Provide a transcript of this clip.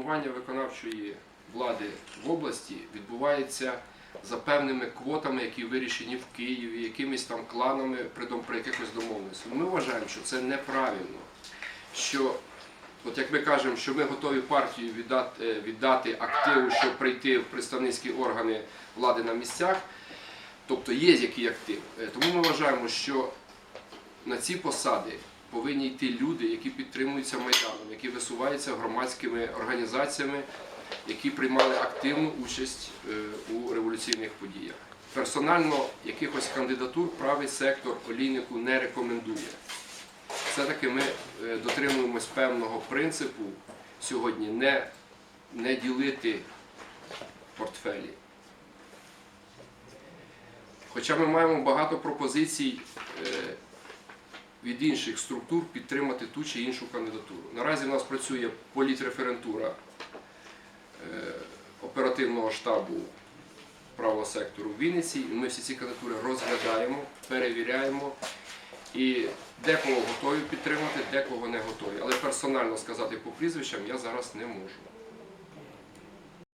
формування виконавчої влади в області відбувається за певними квотами, які вирішені в Києві, якимись там кланами при, якихось домовленостях. Ми вважаємо, що це неправильно. Що, от як ми кажемо, що ми готові партію віддати, е, віддати активу, щоб прийти в представницькі органи влади на місцях, тобто є який актив. Е, Тому ми вважаємо, що на ці посади повинні йти люди, які підтримуються Майданом, які висуваються громадськими організаціями, які приймали активну участь е, у революційних подіях. Персонально якихось кандидатур правий сектор олійнику не рекомендує. Все-таки ми е, дотримуємось певного принципу сьогодні не, не ділити портфелі. Хоча ми маємо багато пропозицій е, від інших структур підтримати ту чи іншу кандидатуру. Наразі в нас працює політреферентура е, оперативного штабу правого сектору в Вінниці, і ми всі ці кандидатури розглядаємо, перевіряємо. І декого готові підтримати, декого не готові. Але персонально сказати по прізвищам я зараз не можу.